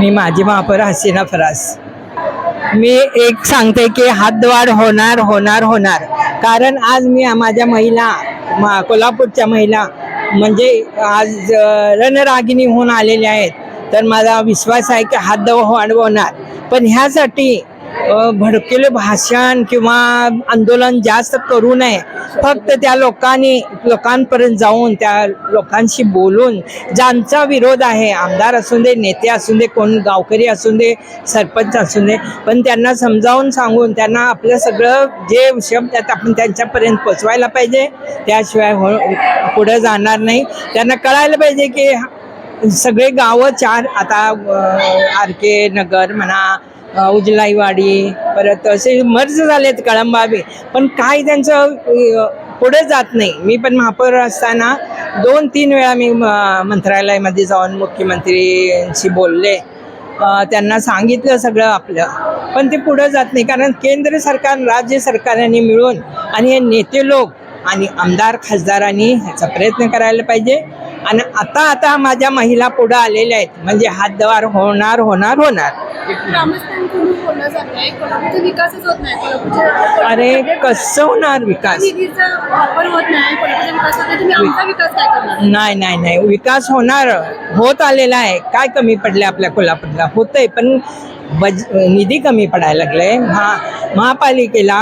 मी माझी महापौर हसीना फरास. मी एक सांगते की हातवाढ होणार होणार होणार. कारण आज मी माझ्या महिला मा- कोल्हापूरच्या महिला म्हणजे आज रणरागिणी होऊन आलेल्या आहेत. तर माझा विश्वास आहे की हात वाढ होणार. पण ह्यासाठी भडकेले भाषण किंवा आंदोलन जास्त करू नये. फक्त त्या लोकांनी लोकांपर्यंत जाऊन त्या लोकांशी बोलून ज्यांचा विरोध आहे आमदार असू दे नेते असू दे कोण गावकरी असू दे सरपंच असू दे पण त्यांना समजावून सांगून त्यांना आपलं सगळं जे शब्द आहेत आपण त्यांच्यापर्यंत पोचवायला पाहिजे त्याशिवाय हो पुढं जाणार नाही. त्यांना कळायला पाहिजे की सगळे गावं चार आता आर के नगर म्हणा उजलाईवाडी परत असे मर्ज झालेत कळंबाबी. पण काय त्यांचं पुढे जात नाही. मी पण महापौर असताना दोन तीन वेळा मी म- मंत्रालयामध्ये जाऊन मुख्यमंत्रीशी बोलले. त्यांना सांगितलं सगळं आपलं. पण ते पुढं जात नाही. कारण केंद्र सरकार राज्य सरकारांनी मिळून आणि हे नेते लोक आणि आमदार खासदारांनी ह्याचा प्रयत्न करायला पाहिजे. आणि आता आता माझ्या महिला पुढं आलेल्या आहेत. म्हणजे हातद्वार होणार होणार होणार. अरे कसं होणार विकास? नाही. नाही नाही विकास होणार होत आलेला आहे. काय कमी पडले आपल्या कोल्हापूरला? होतंय पण बज निधी कमी पडायला लागलाय. महा महापालिकेला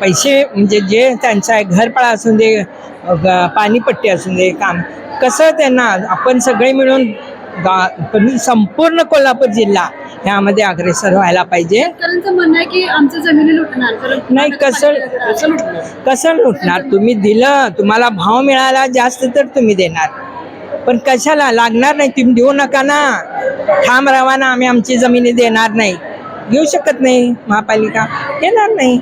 पैसे म्हणजे जे त्यांचं आहे घरपळा असून दे पाणीपट्टी असून दे काम कसं त्यांना आपण सगळे मिळून गा संपूर्ण कोल्हापूर जिल्हा ह्यामध्ये अग्रेसर व्हायला पाहिजे. नाही, कसं- कसं लुटणार? तुम्ही दिलं तुम्हाला भाव मिळाला जास्त तर तुम्ही देणार. पण कशाला? लागणार नाही तुम्ही देऊ नका ना. ठाम राहा ना आम्ही आमची जमिनी देणार नाही. घेऊ शकत नाही महापालिका. देणार नाही.